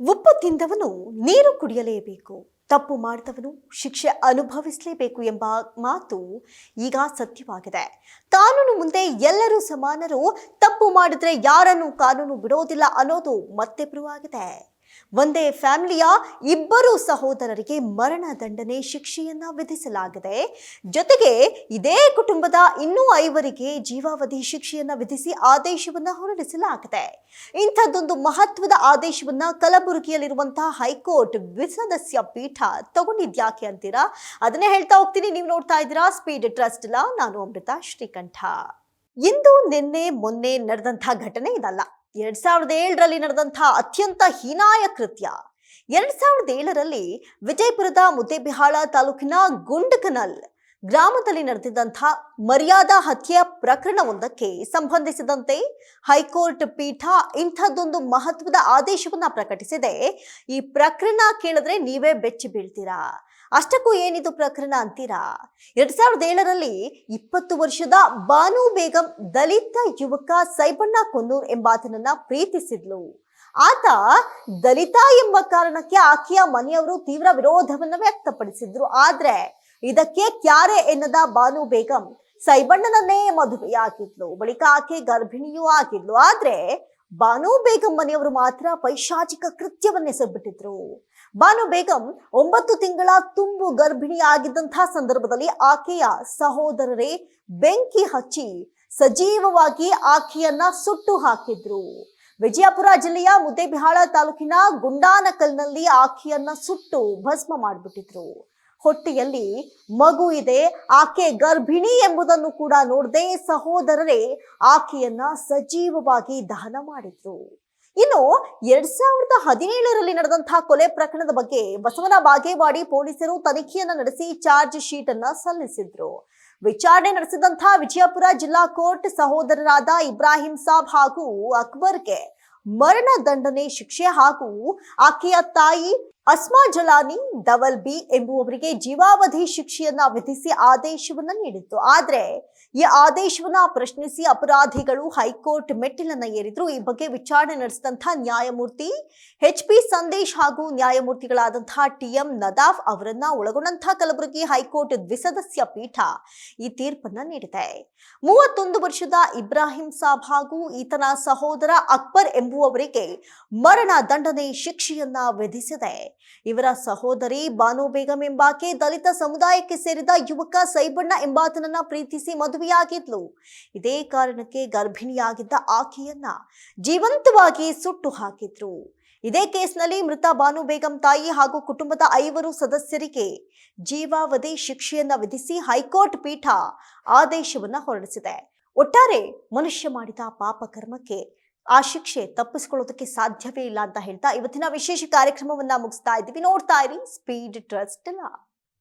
ಉಪ್ಪು ತಿಂದವನು ನೀರು ಕುಡಿಯಲೇಬೇಕು, ತಪ್ಪು ಮಾಡಿದವನು ಶಿಕ್ಷೆ ಅನುಭವಿಸಲೇಬೇಕು ಎಂಬ ಮಾತು ಈಗ ಸತ್ಯವಾಗಿದೆ. ಕಾನೂನು ಮುಂದೆ ಎಲ್ಲರೂ ಸಮಾನರು, ತಪ್ಪು ಮಾಡಿದ್ರೆ ಯಾರನ್ನು ಕಾನೂನು ಬಿಡೋದಿಲ್ಲ ಅನ್ನೋದು ಮತ್ತೆ ಆಗಿದೆ ಒಂದೇ ಫ್ಯಾಮಿಲಿಯ ಇಬ್ಬರು ಸಹೋದರರಿಗೆ ಮರಣ ದಂಡನೆ ಶಿಕ್ಷೆಯನ್ನ ವಿಧಿಸಲಾಗಿದೆ. ಜೊತೆಗೆ ಇದೇ ಕುಟುಂಬದ ಇನ್ನೂ ಐವರಿಗೆ ಜೀವಾವಧಿ ಶಿಕ್ಷೆಯನ್ನ ವಿಧಿಸಿ ಆದೇಶವನ್ನ ಹೊರಡಿಸಲಾಗಿದೆ. ಇಂಥದ್ದೊಂದು ಮಹತ್ವದ ಆದೇಶವನ್ನ ಕಲಬುರಗಿಯಲ್ಲಿರುವಂತಹ ಹೈಕೋರ್ಟ್ ದ್ವಿಸದಸ್ಯ ಪೀಠ ತಗೊಂಡಿದ್ಯಾಕೆ ಅಂತೀರಾ? ಅದನ್ನೇ ಹೇಳ್ತಾ ಹೋಗ್ತೀನಿ. ನೀವು ನೋಡ್ತಾ ಇದ್ದೀರಾ ಸ್ಪೀಡ್ ಟ್ರಸ್ಟ್ ಲ. ನಾನು ಅಮೃತ ಶ್ರೀಕಂಠ. ಇಂದು ನಿನ್ನೆ ಮೊನ್ನೆ ನಡೆದಂತಹ ಘಟನೆ ಇದಲ್ಲ. ಎರಡ್ ಸಾವಿರದ ಏಳರಲ್ಲಿ ನಡೆದಂತಹ ಅತ್ಯಂತ ಹೀನಾಯ ಕೃತ್ಯ. ಎರಡ್ ಸಾವಿರದ ಏಳರಲ್ಲಿ ವಿಜಯಪುರದ ಮುದ್ದೇಬಿಹಾಳ ತಾಲೂಕಿನ ಗುಂಡಕನಲ್ ಗ್ರಾಮದಲ್ಲಿ ನಡೆದಿದ್ದಂಥ ಮರ್ಯಾದಾ ಹತ್ಯೆ ಪ್ರಕರಣವೊಂದಕ್ಕೆ ಸಂಬಂಧಿಸಿದಂತೆ ಹೈಕೋರ್ಟ್ ಪೀಠ ಇಂಥದ್ದೊಂದು ಮಹತ್ವದ ಆದೇಶವನ್ನ ಪ್ರಕಟಿಸಿದೆ. ಈ ಪ್ರಕರಣ ಕೇಳಿದ್ರೆ ನೀವೇ ಬೆಚ್ಚಿ ಬೀಳ್ತೀರಾ? ಅಷ್ಟಕ್ಕೂ ಏನಿದು ಪ್ರಕರಣ ಅಂತೀರಾ? ಎರಡ್ ಸಾವಿರದ ಏಳರಲ್ಲಿ ಇಪ್ಪತ್ತು ವರ್ಷದ ಬಾನು ಬೇಗಂ ದಲಿತ ಯುವಕ ಸೈಬಣ್ಣ ಕೊನ್ನೂರ್ ಎಂಬಾತನನ್ನ ಪ್ರೀತಿಸಿದ್ಲು. ಆತ ದಲಿತ ಎಂಬ ಕಾರಣಕ್ಕೆ ಆಕೆಯ ಮನೆಯವರು ತೀವ್ರ ವಿರೋಧವನ್ನ ವ್ಯಕ್ತಪಡಿಸಿದ್ರು. ಆದ್ರೆ ಇದಕ್ಕೆ ಕ್ಯಾರೆ ಎನ್ನದ ಬಾನು ಬೇಗಂ ಸೈಬಣ್ಣನನ್ನೇ ಮದುವೆಯಾಗಿದ್ಲು ಬಳಿಕ ಆಕೆ ಗರ್ಭಿಣಿಯೂ ಆಗಿದ್ಲು. ಆದ್ರೆ ಬಾನು ಬೇಗಂ ಮನೆಯವರು ಮಾತ್ರ ಪೈಶಾಚಿಕ ಕೃತ್ಯವನ್ನೆಸೆಬಿಟ್ಟಿದ್ರು ಬಾನು ಬೇಗಂ ಒಂಬತ್ತು ತಿಂಗಳ ತುಂಬು ಗರ್ಭಿಣಿ ಆಗಿದ್ದಂತಹ ಸಂದರ್ಭದಲ್ಲಿ ಆಕೆಯ ಸಹೋದರರೇ ಬೆಂಕಿ ಹಚ್ಚಿ ಸಜೀವವಾಗಿ ಆಕೆಯನ್ನ ಸುಟ್ಟು ಹಾಕಿದ್ರು. ವಿಜಯಪುರ ಜಿಲ್ಲೆಯ ಮುದ್ದೇಬಿಹಾಳ ತಾಲೂಕಿನ ಗುಂಡಾನಕಲ್ನಲ್ಲಿ ಆಕೆಯನ್ನ ಸುಟ್ಟು ಭಸ್ಮ ಮಾಡಿಬಿಟ್ಟಿದ್ರು. ಹೊಟ್ಟೆಯಲ್ಲಿ ಮಗು ಇದೆ, ಆಕೆ ಗರ್ಭಿಣಿ ಎಂಬುದನ್ನು ಕೂಡ ನೋಡದೆ ಸಹೋದರರೇ ಆಕೆಯನ್ನ ಸಜೀವವಾಗಿ ದಹನ ಮಾಡಿದ್ರು. ಇನ್ನು ಎರಡ್ ಸಾವಿರದ ಹದಿನೇಳರಲ್ಲಿ ನಡೆದಂತಹ ಕೊಲೆ ಪ್ರಕರಣದ ಬಗ್ಗೆ ಬಸವನ ಬಾಗೇವಾಡಿ ಪೊಲೀಸರು ತನಿಖೆಯನ್ನ ನಡೆಸಿ ಚಾರ್ಜ್ ಶೀಟ್ ಅನ್ನ ಸಲ್ಲಿಸಿದ್ರು. ವಿಚಾರಣೆ ನಡೆಸಿದಂತಹ ವಿಜಯಪುರ ಜಿಲ್ಲಾ ಕೋರ್ಟ್ ಸಹೋದರರಾದ ಇಬ್ರಾಹಿಂ ಸಾಬ್ ಹಾಗೂ ಅಕ್ಬರ್ಗೆ ಮರಣ ದಂಡನೆ ಶಿಕ್ಷೆ ಹಾಗೂ ಆಕೆಯ ತಾಯಿ ಅಸ್ಮಾ ಜಲಾನಿ ದವಲ್ ಬಿ ಎಂಬುವವರಿಗೆ ಜೀವಾವಧಿ ಶಿಕ್ಷೆಯನ್ನ ವಿಧಿಸಿ ಆದೇಶವನ್ನ ನೀಡಿತ್ತು. ಆದ್ರೆ ಈ ಆದೇಶವನ್ನ ಪ್ರಶ್ನಿಸಿ ಅಪರಾಧಿಗಳು ಹೈಕೋರ್ಟ್ ಮೆಟ್ಟಿಲನ್ನ ಏರಿದ್ರು. ಈ ಬಗ್ಗೆ ವಿಚಾರಣೆ ನಡೆಸಿದಂತಹ ನ್ಯಾಯಮೂರ್ತಿ ಎಚ್ ಪಿ ಸಂದೇಶ್ ಹಾಗೂ ನ್ಯಾಯಮೂರ್ತಿಗಳಾದಂತಹ ಟಿ ಎಂ ನದಾಫ್ ಅವರನ್ನ ಒಳಗೊಂಡಂತಹ ಕಲಬುರಗಿ ಹೈಕೋರ್ಟ್ ದ್ವಿಸದಸ್ಯ ಪೀಠ ಈ ತೀರ್ಪನ್ನ ನೀಡಿದೆ. ಮೂವತ್ತೊಂದು ವರ್ಷದ ಇಬ್ರಾಹಿಂ ಸಾಬ್ ಹಾಗೂ ಈತನ ಸಹೋದರ ಅಕ್ಬರ್ ಎಂಬುವವರಿಗೆ ಮರಣ ದಂಡನೆ ಶಿಕ್ಷೆಯನ್ನ ವಿಧಿಸಿದೆ. ಇವರ ಸಹೋದರಿ ಬಾನು ಬೇಗಂ ಎಂಬಾಕೆ ದಲಿತ ಸಮುದಾಯಕ್ಕೆ ಸೇರಿದ ಯುವಕ ಸೈಬಣ್ಣ ಎಂಬಾತನನ್ನ ಪ್ರೀತಿಸಿ ಮದುವೆಯಾಗಿದ್ಲು. ಇದೇ ಕಾರಣಕ್ಕೆ ಗರ್ಭಿಣಿಯಾಗಿದ್ದ ಆಕೆಯನ್ನ ಜೀವಂತವಾಗಿ ಸುಟ್ಟು ಹಾಕಿದ್ರು. ಇದೇ ಕೇಸ್ನಲ್ಲಿ ಮೃತ ಬಾನು ಬೇಗಂ ತಾಯಿ ಹಾಗೂ ಕುಟುಂಬದ ಐವರು ಸದಸ್ಯರಿಗೆ ಜೀವಾವಧಿ ಶಿಕ್ಷೆಯನ್ನ ವಿಧಿಸಿ ಹೈಕೋರ್ಟ್ ಪೀಠ ಆದೇಶವನ್ನ ಹೊರಡಿಸಿದೆ. ಒಟ್ಟಾರೆ ಮನುಷ್ಯ ಮಾಡಿದ ಪಾಪ ಕರ್ಮಕ್ಕೆ ಆ ಶಿಕ್ಷೆ ತಪ್ಪಿಸ್ಕೊಳ್ಳೋದಕ್ಕೆ ಸಾಧ್ಯವೇ ಇಲ್ಲ ಅಂತ ಹೇಳ್ತಾ ಇವತ್ತಿನ ವಿಶೇಷ ಕಾರ್ಯಕ್ರಮವನ್ನ ಮುಗಿಸ್ತಾ ಇದ್ದೀವಿ. ನೋಡ್ತಾ ಇರಿ. ಸ್ಪೀಡ್ ಟ್ರಸ್ಟ್ ಅಲ್ಲ